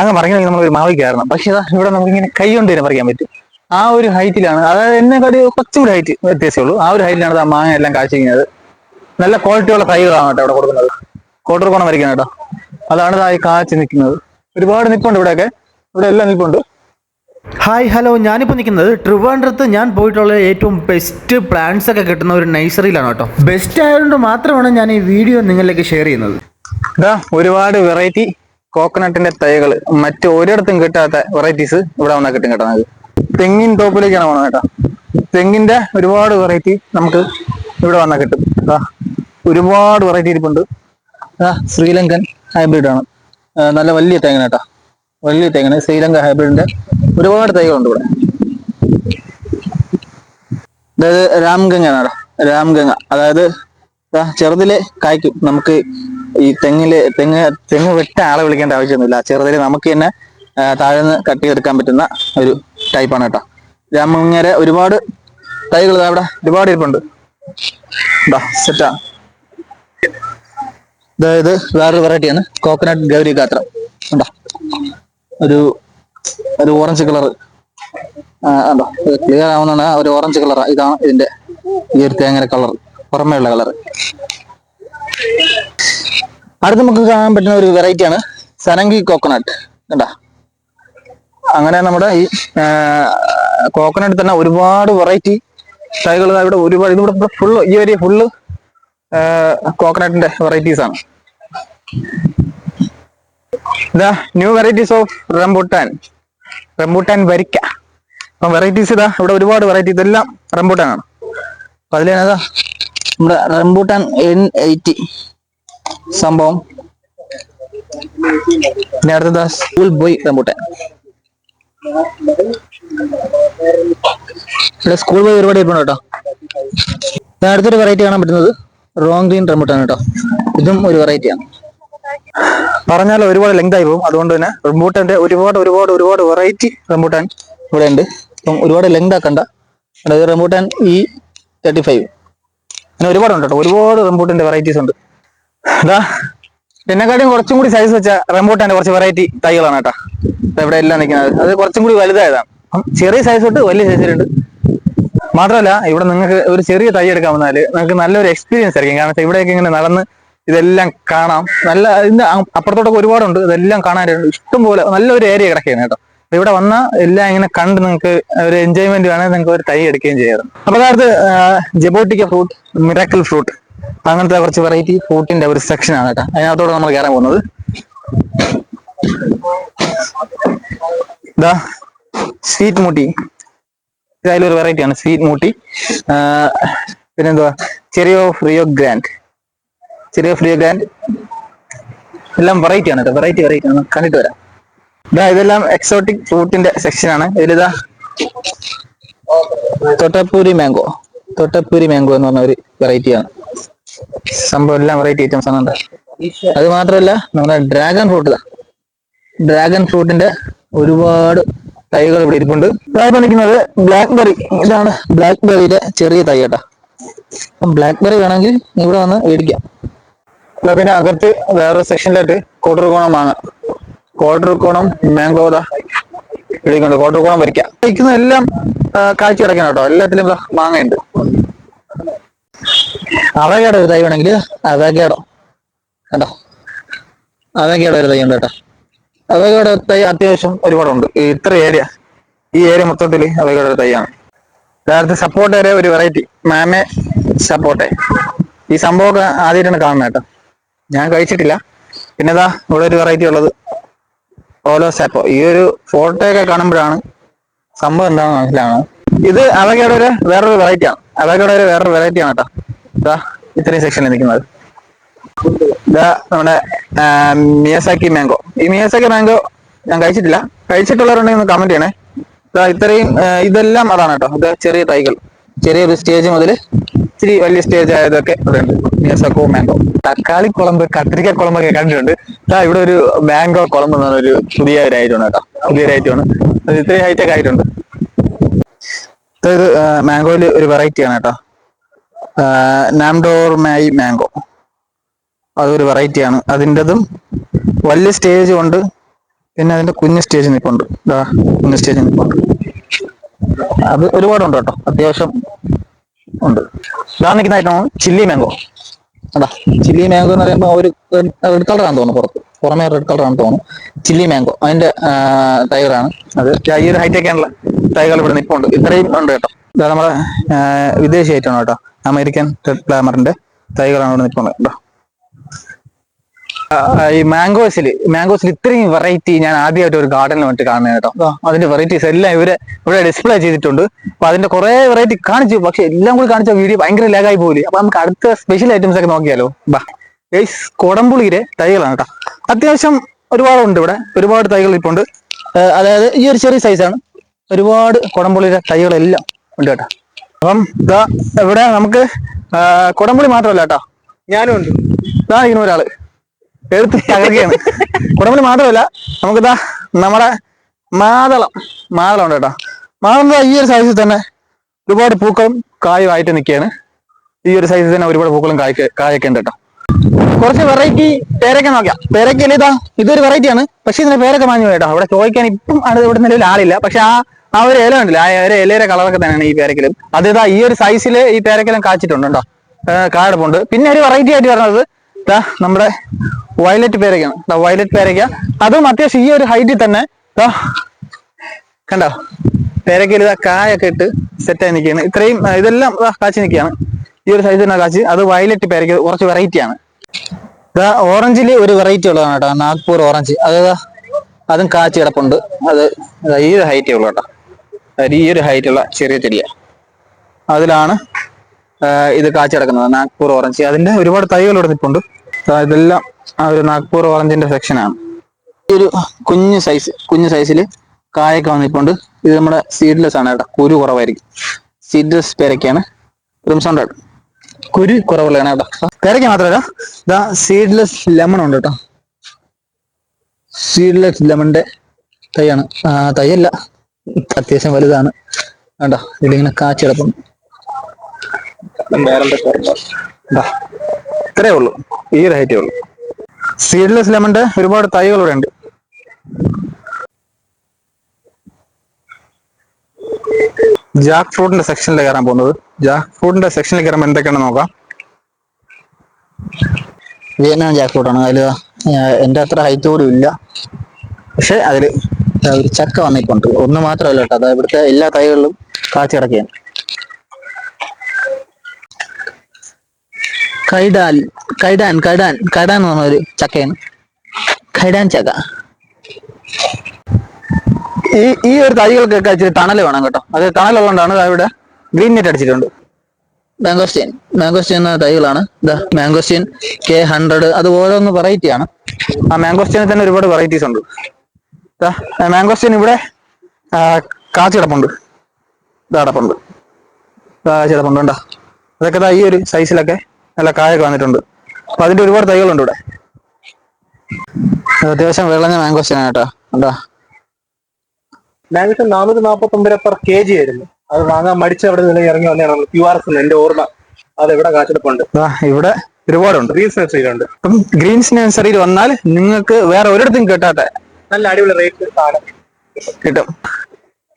അങ്ങ് പറിക്കണമെങ്കിൽ നമ്മൾ ഒരു മാവിൽ കയറണം. പക്ഷെ ഇതാ ഇവിടെ നമുക്ക് ഇങ്ങനെ കൈ കൊണ്ട് തന്നെ പറിക്കാൻ പറ്റും. ആ ഒരു ഹൈറ്റിലാണ്. അതായത് എന്നെ കാട്ടി കുറച്ചും കൂടി ഹൈറ്റ് വ്യത്യാസമേ ഉള്ളൂ. ആ ഒരു ഹൈറ്റിലാണ് ആ മാങ്ങ എല്ലാം കാഴ്ചിരിക്കുന്നത് നല്ല ക്വാളിറ്റിയുള്ള തൈകളാണ് കേട്ടോ ഇവിടെ കൊടുക്കുന്നത്. കോട്ടർക്കോണം വരയ്ക്കുന്നത് കേട്ടോ. അതാണ് ഇതായി കാഴ്ച നിൽക്കുന്നത്. ഒരുപാട് നിൽപ്പുണ്ട് ഇവിടെയൊക്കെ. ഇവിടെ എല്ലാം നിൽപ്പുണ്ട്. ഹായ് ഹലോ ഞാനിപ്പോൾ നിൽക്കുന്നത് ട്രിവാൻഡ്രത്ത് ഞാൻ പോയിട്ടുള്ള ഏറ്റവും ബെസ്റ്റ് പ്ലാന്റ്സ് ഒക്കെ കിട്ടുന്ന ഒരു നഴ്സറിയിലാണ് കേട്ടോ. ബെസ്റ്റ് ആയതുകൊണ്ട് മാത്രമാണ് ഞാൻ ഈ വീഡിയോ നിങ്ങളിലേക്ക് ഷെയർ ചെയ്യുന്നത്. ഇതാ ഒരുപാട് വെറൈറ്റി കോക്കനട്ടിന്റെ തൈകൾ മറ്റ് ഒരിടത്തും കിട്ടാത്ത വെറൈറ്റീസ് ഇവിടെ വന്നാൽ കിട്ടും കേട്ടോ നമുക്ക്. തെങ്ങിൻ ടോപ്പിലേക്കാണ് പോകുന്നത് കേട്ടോ. തെങ്ങിന്റെ ഒരുപാട് വെറൈറ്റി നമുക്ക് ഇവിടെ വന്നാൽ കിട്ടും. ഒരുപാട് വെറൈറ്റി ഇരിപ്പുണ്ട്. ശ്രീലങ്കൻ ഹൈബ്രിഡ് ആണ്. നല്ല വലിയ തേങ്ങ കേട്ടോ. വലിയ തേങ്ങ ശ്രീലങ്ക ഹൈബ്രിഡിന്റെ ഒരുപാട് തൈകളുണ്ട് ഇവിടെ. അതായത് രാംഗംഗ രാംഗംഗ അതായത് ചെറുതിലെ കായ്ക്കും. നമുക്ക് ഈ തെങ്ങിൽ തെങ്ങ് തെങ്ങ് വെട്ട ആളെ വിളിക്കേണ്ട ആവശ്യമൊന്നുമില്ല. ചെറുതിൽ നമുക്ക് തന്നെ താഴ്ന്ന് കട്ട് ചെയ്തെടുക്കാൻ പറ്റുന്ന ഒരു ടൈപ്പാണ് കേട്ടോ. രാമങ്ങര ഒരുപാട് തൈകൾ അവിടെ ഒരുപാട് ഇരിപ്പുണ്ട്. സെറ്റാ അതായത് വേറൊരു വെറൈറ്റിയാണ്. കോക്കനട്ട് ഗൗരി ഗാത്രം. ഉണ്ടോ ഒരു ഒരു ഓറഞ്ച് കളർ ഉണ്ടോ ക്ലിയർ ആവുന്നതാണ് ഒരു ഓറഞ്ച് കളർ ഇതാണ് ഇതിന്റെ ഈ ഒരു തേങ്ങയുടെ കളർ പുറമേയുള്ള കളർ അടുത്ത് നമുക്ക് കാണാൻ പറ്റുന്ന ഒരു വെറൈറ്റിയാണ് സനങ്കി കോക്കനട്ട് കണ്ടാ? അങ്ങനെ നമ്മുടെ ഈ കോക്കനട്ട് തന്നെ ഒരുപാട് വെറൈറ്റി തൈകൾ ഇവിടെ ഒരുപാട് ഇതിവിടെ ഫുള്ള് ഈ ഏരിയ ഫുള്ള് കോക്കനട്ടിന്റെ വെറൈറ്റീസ് ആണ്. ഇതാ new varieties of rambutan rambutan വരിക്ക അപ്പം വെറൈറ്റീസ് ഇതാ ഇവിടെ ഒരുപാട് വെറൈറ്റി ഇതെല്ലാം റംബൂട്ടാനാണ് അപ്പൊ അതിലേതാ? നമ്മുടെ റംബൂട്ടാൻ എൻ എയ്റ്റി സംഭവം? പിന്നെ അടുത്തത് സ്കൂൾ ബോയ് റംബൂട്ടാൻ. ഇവിടെ സ്കൂൾ ബോയ് ഒരുപാട് ഇരിപ്പുണ്ട് കേട്ടോ. അടുത്തൊരു വെറൈറ്റി കാണാൻ പറ്റുന്നത് റോങ് ഗ്രീൻ റംബൂട്ടാൻ കേട്ടോ. ഇതും ഒരു വെറൈറ്റിയാണ് പറഞ്ഞാൽ ഒരുപാട് ലെങ്ത് ആയി പോകും. അതുകൊണ്ട് തന്നെ റംബൂട്ടാന്റെ ഒരുപാട് ഒരുപാട് ഒരുപാട് വെറൈറ്റി റംബൂട്ടാൻ ഇവിടെ ഉണ്ട്. അപ്പം ഒരുപാട് ലെങ്ത് ആക്കണ്ട. റംബൂട്ടാൻ ഈ തേർട്ടി ഫൈവ് അങ്ങനെ ഒരുപാടുണ്ട് കേട്ടോ. ഒരുപാട് റംബൂട്ടാന്റെ വെറൈറ്റീസ് ഉണ്ട്. അതാ എന്നെക്കാട്ടിയും കുറച്ചും കൂടി സൈസ് വെച്ച റംബൂട്ടാന്റെ കുറച്ച് വെറൈറ്റി തൈകളാണ് കേട്ടോ. ഇവിടെ എല്ലാം നിൽക്കുന്നത്. അത് കുറച്ചും കൂടി വലുതായതാണ് ചെറിയ സൈസ് തൊട്ട് വലിയ സൈസിലുണ്ട് മാത്രമല്ല ഇവിടെ നിങ്ങൾക്ക് ഒരു ചെറിയ തൈ എടുക്കാൻ വന്നാൽ നിങ്ങൾക്ക് നല്ലൊരു എക്സ്പീരിയൻസ് ആയിരിക്കും. കാരണം ഇവിടെയൊക്കെ ഇങ്ങനെ നടന്ന് ഇതെല്ലാം കാണാം. നല്ല ഇതിന്റെ അപ്പുറത്തോട്ടൊക്കെ ഒരുപാടുണ്ട്. ഇതെല്ലാം കാണാനുണ്ട് ഇഷ്ടംപോലെ നല്ലൊരു ഏരിയ കിടക്കുകയാണ് കേട്ടോ. ഇവിടെ വന്നാൽ എല്ലാം ഇങ്ങനെ കണ്ട് നിങ്ങൾക്ക് ഒരു എൻജോയ്മെന്റ് വേണമെങ്കിൽ നിങ്ങൾക്ക് ഒരു തൈ എടുക്കുകയും ചെയ്യാറ് അപ്പൊ അതായത് ജബോട്ടിക്ക ഫ്രൂട്ട് മിറാക്കിൾ ഫ്രൂട്ട് അങ്ങനത്തെ കുറച്ച് വെറൈറ്റി ഫ്രൂട്ടിന്റെ ഒരു സെക്ഷൻ ആണ് കേട്ടോ. അതിനകത്തോടെ നമ്മൾ കയറാൻ പോകുന്നത്. ഇതാ സ്വീറ്റ് മൂട്ടി ഇത് അതിലൊരു വെറൈറ്റി ആണ് സ്വീറ്റ് മൂട്ടി പിന്നെന്തുവാ? ചെറിയോ ഫ്രിയോ ഗ്രാൻഡ് ചെറിയോ ഫ്രിയോ ഗ്രാൻഡ് എല്ലാം വെറൈറ്റി ആണ് വെറൈറ്റി വെറൈറ്റി ആണ്. കണ്ടിട്ട് വരാം. ഇതാ ഇതെല്ലാം എക്സോട്ടിക് ഫ്രൂട്ടിന്റെ സെക്ഷൻ ആണ്. ഇതിലിതാ തൊട്ടപ്പൂരി മാംഗോ തൊട്ടപ്പൂരി മാംഗോ എന്ന് പറഞ്ഞ ഒരു വെറൈറ്റി ആണ്. സംഭവം എല്ലാം വെറൈറ്റി ഐറ്റംസ് ആണ് അത് മാത്രമല്ല നമ്മുടെ ഡ്രാഗൺ ഫ്രൂട്ട് ഡ്രാഗൺ ഫ്രൂട്ടിന്റെ ഒരുപാട് തൈകൾ ഇവിടെ ഇരിപ്പുണ്ട്. ഇതായി നിൽക്കുന്നത് ബ്ലാക്ക് ബെറി ഇതാണ് ബ്ലാക്ക് ബെറിയുടെ ചെറിയ തൈ കേട്ടോ. ബ്ലാക്ക് ബെറി വേണമെങ്കിൽ ഇവിടെ വന്ന് മേടിക്കാം. പിന്നെ അകത്ത് വേറെ സെക്ഷനിലായിട്ട് കോട്ടർകോണം വാങ്ങാം കോട്ടർകോണം മാംഗോ ദാ ഇടിക്കുന്നുണ്ട് കോട്ടർകോണം വരയ്ക്കാം കഴിക്കുന്ന എല്ലാം കാഴ്ച കിടക്കണം കേട്ടോ. എല്ലാത്തിലും മാങ്ങയുണ്ട്. അവകേടോ ഒരു തൈ വേണമെങ്കിൽ അവകേടോ കണ്ടോ? അവകേട ഒരു തൈ ഉണ്ട് കേട്ടോ. അവകേട തൈ അത്യാവശ്യം ഒരുപാടുണ്ട്. ഇത്ര ഏരിയ ഈ ഏരിയ മൊത്തത്തിൽ അവകേടോ തൈയാണ്. യഥാർത്ഥ സപ്പോർട്ടേരെ ഒരു വെറൈറ്റി മാമേ സപ്പോർട്ടേ ഈ സംഭവമൊക്കെ ആദ്യമായിട്ടാണ് കാണുന്നത് കേട്ടോ. ഞാൻ കഴിച്ചിട്ടില്ല. പിന്നെതാ ഇവിടെ ഒരു വെറൈറ്റി ഉള്ളത് ഓലോ സാപ്പോ. ഈ ഒരു ഫോട്ടോ ഒക്കെ കാണുമ്പോഴാണ് സംഭവം എന്താണെന്ന് മനസ്സിലാണ് ഇത് അവകേടൊരു ഒരു വേറൊരു വെറൈറ്റി ആണ് ഇവിടെ ഒരു വേറൊരു വെറൈറ്റി ആണ് കേട്ടോ. ഇതാ ഇത്രയും സെക്ഷനിൽ നിൽക്കുന്നത്. ഇതാ നമ്മുടെ മിയസാക്കി മാംഗോ ഈ മിയസാക്കി മാംഗോ ഞാൻ കഴിച്ചിട്ടില്ല. കഴിച്ചിട്ടുള്ളവരുണ്ടെങ്കിൽ ഒന്ന് കമന്റ് ചെയ്യണേ. ഇതാ ഇത്രയും ഇതെല്ലാം അതാണ് കേട്ടോ. ഇത് ചെറിയ തൈകൾ. ചെറിയൊരു സ്റ്റേജ് മുതൽ ഇച്ചിരി വലിയ സ്റ്റേജ് ആയതൊക്കെ ഉണ്ട്. മിയസാക്കോ മാംഗോ തക്കാളി കുളമ്പ് കത്തിരിക്ക കുളമ്പൊക്കെ കണ്ടിട്ടുണ്ട്. ഇതാ ഇവിടെ ഒരു മാംഗോ കുളമ്പ് എന്ന് പറഞ്ഞൊരു പുതിയ ഒരു ഐറ്റം കേട്ടോ. പുതിയ ഒരു ഐറ്റം ആണ് ഇത്രയും ഹൈറ്റൊക്കെ ആയിട്ടുണ്ട്. ഇത് മാംഗോയിൽ ഒരു വെറൈറ്റി ആണ് കേട്ടോ. നാംഡോർ മായി മാംഗോ. അതൊരു വെറൈറ്റി ആണ്. അതിന്റെതും വലിയ സ്റ്റേജ് ഉണ്ട്. പിന്നെ അതിന്റെ കുഞ്ഞ് സ്റ്റേജ് നിൽപ്പുണ്ട് കുഞ്ഞ് സ്റ്റേജ് നിൽപ്പുണ്ട് അത് ഒരുപാടുണ്ട് കേട്ടോ. അത്യാവശ്യം ഉണ്ട്. ഇതാ നിൽക്കുന്ന ചില്ലി മാംഗോ. അതാ ചില്ലി മാംഗോ എന്ന് പറയുമ്പോൾ ഒരു റെഡ് കളറാണെന്ന് തോന്നുന്നു പുറത്ത്. പുറമേ റെഡ് കളറാണെന്ന് തോന്നുന്നു. ചില്ലി മാംഗോ അതിന്റെ തൈകളാണ് അത് ഈ ഒരു ഹൈടെക് ആണുള്ള തൈകൾ ഇവിടെ നിൽപ്പുണ്ട് ഇത്രയും ഉണ്ട് കേട്ടോ. ഇതാ നമ്മുടെ വിദേശി ഐറ്റമാണ് കേട്ടോ. അമേരിക്കൻ റെഡ് ക്ലാമറിന്റെ തൈകളാണ് ഇവിടെ നിൽപ്പുണ്ട് കേട്ടോ. ഈ മാംഗോസിൽ മാംഗോസിൽ ഇത്രയും വെറൈറ്റി ഞാൻ ആദ്യമായിട്ട് ഒരു ഗാർഡനിൽ വന്നിട്ട് കാണുന്നത് കേട്ടോ. അതിന്റെ വെറൈറ്റീസ് എല്ലാം ഇവരെ ഇവിടെ ഡിസ്പ്ലേ ചെയ്തിട്ടുണ്ട്. അപ്പൊ അതിന്റെ കുറെ വെറൈറ്റി കാണിച്ചു. പക്ഷെ എല്ലാം കൂടി കാണിച്ച വീഡിയോ ഭയങ്കര ലാഗായി പോലെ അപ്പൊ നമുക്ക് അടുത്ത സ്പെഷ്യൽ ഐറ്റംസ് ഒക്കെ നോക്കിയാലോ. ബാ ഗൈസ് കൊടംപുളിയിലെ തൈകളാണ് കേട്ടോ. അത്യാവശ്യം ഒരുപാടുണ്ട് ഇവിടെ. ഒരുപാട് തൈകൾ ഇപ്പോൾ ഉണ്ട് അതായത് ഈ ഒരു ചെറിയ സൈസാണ് ഒരുപാട് കുടംപുള്ളിയുടെ തൈകളെല്ലാം ഉണ്ട് കേട്ടോ. അപ്പം ഇതാ ഇവിടെ നമുക്ക് കുടംപുളി മാത്രമല്ല കേട്ടോ. ഞാനും ഉണ്ട്. ഇതാ ഇങ്ങനെ ഒരാൾ. എടുത്ത് തകർക്കുകയാണ്. കുടംപുളി മാത്രമല്ല നമുക്കിതാ നമ്മുടെ മാതളം മാതളം ഉണ്ട് കേട്ടോ. മാതളം ഈ ഒരു സൈസിൽ തന്നെ ഒരുപാട് പൂക്കളും കായും ആയിട്ട് നിൽക്കുകയാണ്. ഈ ഒരു സൈസിൽ തന്നെ ഒരുപാട് പൂക്കളും കായ് കായൊക്കെ ഉണ്ട് കേട്ടോ. കുറച്ച് വെറൈറ്റി പേരൊക്കെ നോക്കാം. പേരൊക്കെ ഇതാ ഇതൊരു വെറൈറ്റിയാണ് പക്ഷെ ഇതിന്റെ പേരൊക്കെ മാഞ്ഞു കേട്ടോ. അവിടെ ചോദിക്കാൻ ഇപ്പം ആണ് ഇവിടെ നിലവിൽ ആളില്ല. പക്ഷെ ആ ആ ഒരു ഇല ഉണ്ടല്ലോ. ആ ഒരു ഇലയുടെ കളറൊക്കെ തന്നെയാണ് ഈ പേരക്കലും അത് ഇതാ ഈ ഒരു സൈസിൽ ഈ പേരക്കലും കാച്ചിട്ടുണ്ട് കേട്ടോ. കാടപ്പുണ്ട്. പിന്നെ ഒരു വെറൈറ്റി ആയിട്ട് പറഞ്ഞത് ഇതാ നമ്മുടെ വയലറ്റ് പേരക്കാണ് വയലറ്റ് പേരക്ക അതും അത്യാവശ്യം ഈ ഒരു ഹൈറ്റിൽ തന്നെ കണ്ടോ? പേരക്കയിൽ ഇതാ കായൊക്കെ ഇട്ട് സെറ്റായി നിൽക്കുകയാണ്. ഇത്രയും ഇതെല്ലാം കാച്ചി നിൽക്കുകയാണ്. ഈ ഒരു സൈസ് തന്നെ കാച്ചി. അത് വയലറ്റ് പേരക്ക കുറച്ച് വെറൈറ്റി ആണ്. ഇതാ ഓറഞ്ചിൽ ഒരു വെറൈറ്റി ഉള്ളതാണ് കേട്ടോ നാഗ്പൂർ ഓറഞ്ച്. അത് അതും കാച്ചി കിടപ്പുണ്ട്. അത് ഈ ഒരു ഹൈറ്റേ ഉള്ളൂ കേട്ടോ. അതായത് ഈ ഒരു ഹൈറ്റ് ഉള്ള ചെറിയ ചെടിയ. അതിലാണ് ഇത് കാച്ചി കിടക്കുന്നത് നാഗ്പൂർ ഓറഞ്ച്. അതിന്റെ ഒരുപാട് തൈകൾ ഇവിടെ നിൽപ്പുണ്ട് ഇതെല്ലാം ആ ഒരു നാഗ്പൂർ ഓറഞ്ചിന്റെ സെക്ഷനാണ് ഒരു കുഞ്ഞു സൈസ് കുഞ്ഞു സൈസിൽ കായൊക്കെ വന്നിട്ടുണ്ട് ഇത് നമ്മുടെ സീഡ്ലെസ് ആണ് കേട്ടോ. കുരു കുറവായിരിക്കും. സീഡ്ലെസ് പേരൊക്കെയാണ്. റിംസോണ്ട് കുരു കുറവുള്ളതാണ് കേട്ടോ. പേരയ്ക്ക മാത്രമല്ല ഇതാ സീഡ്ലെസ് ലെമൺ ഉണ്ട് കേട്ടോ. സീഡ്ലെസ് ലെമണിന്റെ തൈയാണ്. ആ തൈയല്ല അത്യാവശ്യം വലുതാണ്. കണ്ടോ ഇതിലിങ്ങനെ കാച്ചിടപ്പുണ്ട് ദാ, ഇത്രേ ഉള്ളൂ. ഈ റേറ്റേ ഉള്ളൂ. സീഡ്ലെസ് ലെമണിന്റെ ഒരുപാട് തൈകൾ ഇവിടെ ഉണ്ട് ജാക്ക് ഫ്രൂട്ടിന്റെ സെക്ഷനിൽ കയറാൻ പോകുന്നത്. ജാക്ക് ഫ്രൂട്ടിന്റെ സെക്ഷനിൽ കയറുമ്പോൾ എന്തൊക്കെയാണ് നോക്കാം. വിയറ്റ്നാം ജാക്ക് ഫ്രൂട്ടാണ് അതിൽ എന്റെ അത്ര ഹൈറ്റ് ഇല്ല. പക്ഷെ അതിൽ ഒരു ചക്ക വന്നിട്ടുണ്ട്. ഒന്ന് മാത്രമല്ല കേട്ടോ. അതായത് ഇവിടുത്തെ എല്ലാ തൈകളിലും കാച്ചി കിടക്കുകയാണ്. കൈഡാൽ കൈഡാൻ കൈഡാൻ കൈഡാൻ എന്ന് പറഞ്ഞ ഒരു ചക്കയാണ്. കൈഡാൻ ചക്ക. ഈ ഈ ഒരു തൈകൾക്കൊക്കെ ഇച്ചിരി തണൽ വേണം കേട്ടോ. അത് തണലുള്ളതുകൊണ്ടാണ് ദാ ഇവിടെ ഗ്രീൻ നെറ്റ് അടിച്ചിട്ടുണ്ട്. മാംഗോസ്റ്റീൻ മാംഗോസ്റ്റീൻ എന്ന തൈകളാണ്. ഇതാ മാംഗോസ്റ്റീൻ കെ ഹൺഡ്രഡ് അത് ഓരോന്ന് വെറൈറ്റി ആണ്. ആ മാംഗോസ്റ്റീനിൽ തന്നെ ഒരുപാട് വെറൈറ്റീസ് ഉണ്ട്. മാംഗോസ്റ്റീൻ ഇവിടെ ആ, കാച്ചി കിടപ്പുണ്ട്. ഇതാ കിടപ്പുണ്ട്. കാച്ചി കിടപ്പുണ്ട് കണ്ടോ? അതൊക്കെ ഈ ഒരു സൈസിലൊക്കെ നല്ല കായൊക്കെ വന്നിട്ടുണ്ട്. അപ്പൊ അതിന്റെ ഒരുപാട് തൈകളുണ്ട് ഇവിടെ. അത്യാവശ്യം വിളഞ്ഞ മാംഗോസ്റ്റീനാണ് കേട്ടോ. കണ്ടോ? മാംഗോസ് നാനൂറ്റി നാൽപ്പത്തി ഒമ്പത് പെർ കെ ജി ആയിരുന്നു. അത് വാങ്ങാൻ മടിച്ച് അവിടെ നിന്ന് ഇറങ്ങി വന്നതാണ് ക്യു ആർ എസ് എന്റെ ഓർമ്മ. അത് ഇവിടെ കാച്ചെടുപ്പുണ്ട് ഇവിടെ ഒരുപാടുണ്ട്. ഗ്രീൻസ് നഴ്സറിയിലുണ്ട് അപ്പം ഗ്രീൻസ് നഴ്സറിയിൽ വന്നാൽ നിങ്ങൾക്ക് വേറെ ഒരിടത്തും കിട്ടാത്ത നല്ല അടിപൊളി റേറ്റ് സാധനം കിട്ടും.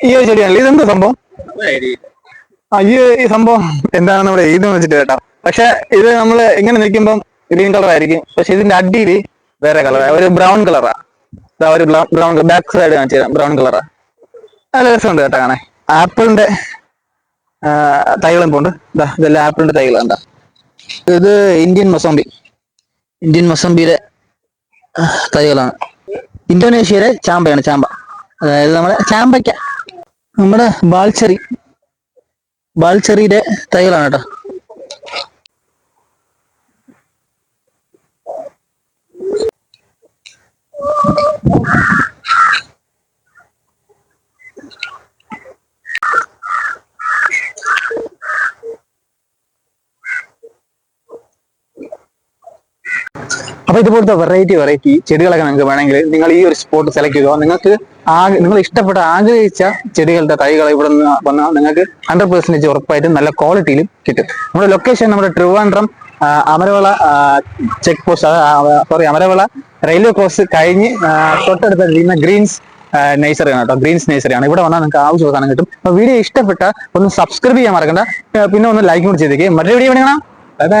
ഈ ഒരു ചെടിയാണല്ലോ. ഇതെന്താ സംഭവം? അയ്യോ ഈ സംഭവം എന്താണെന്ന് നമ്മൾ എഴുതി വെച്ചിട്ട് കേട്ടോ. പക്ഷെ ഇത് നമ്മൾ ഇങ്ങനെ നിൽക്കുമ്പോൾ ഗ്രീൻ കളർ ആയിരിക്കും. പക്ഷെ ഇതിന്റെ അടിയിൽ വേറെ കളറാ ഒരു ബ്രൗൺ കളറാ ഇതാ ഒരു ബ്രൗൺ ബാക്ക് സൈഡ് കാണിച്ചു തരാം ബ്രൗൺ കളറാ നല്ല രസമുണ്ട് കേട്ടോ കാണാൻ. ആപ്പിളിന്റെ തൈകളും പോണ്ട് ഇതാ ഇതെല്ലാം ആപ്പിളിന്റെ തൈകളാണ് ഇത് ഇന്ത്യൻ മൊസംബി. ഇന്ത്യൻ മൊസംബിയിലെ തൈകളാണ്. ഇന്തോനേഷ്യയിലെ ചാമ്പയാണ് ചാമ്പ. അതായത് നമ്മുടെ ചാമ്പയ്ക്ക. നമ്മുടെ ബാൽച്ചെറി. ബാൽച്ചെറിയുടെ തൈകളാണ് കേട്ടോ അപ്പൊ ഇതുപോലത്തെ വെറൈറ്റി വെറൈറ്റി ചെടികളൊക്കെ നിങ്ങൾക്ക് വേണമെങ്കിൽ നിങ്ങൾ ഈ ഒരു സ്പോട്ട് സെലക്ട് ചെയ്തോ നിങ്ങൾക്ക് നിങ്ങൾ ഇഷ്ടപ്പെട്ട ആഗ്രഹിച്ച ചെടികളുടെ തൈകൾ ഇവിടെ നിന്ന് വന്നാൽ നിങ്ങൾക്ക് ഹൺഡ്രഡ് പെർസെന്റേജ് ഉറപ്പായിട്ടും നല്ല ക്വാളിറ്റിയിലും കിട്ടും. നമ്മുടെ ലൊക്കേഷൻ നമ്മുടെ Trivandrum Amaravila check post sorry Amaravila railway cross കഴിഞ്ഞ് ആ, തൊട്ടടുത്ത് ഇരിക്കുന്ന ഗ്രീൻസ് നഴ്സറിയാണ് കേട്ടോ. ഗ്രീൻസ് നഴ്സറിയാണ് ഇവിടെ വന്നാൽ നിങ്ങൾക്ക് ആവശ്യമുള്ള സാധനം കിട്ടും. അപ്പൊ വീഡിയോ ഇഷ്ടപ്പെട്ട ഒന്ന് സബ്സ്ക്രൈബ് ചെയ്യാൻ മറക്കണ്ട. പിന്നെ ഒന്ന് ലൈക്ക് കൂടി ചെയ്തേക്ക്. മറ്റൊരു വീഡിയോ വേണം ബൈ ബൈ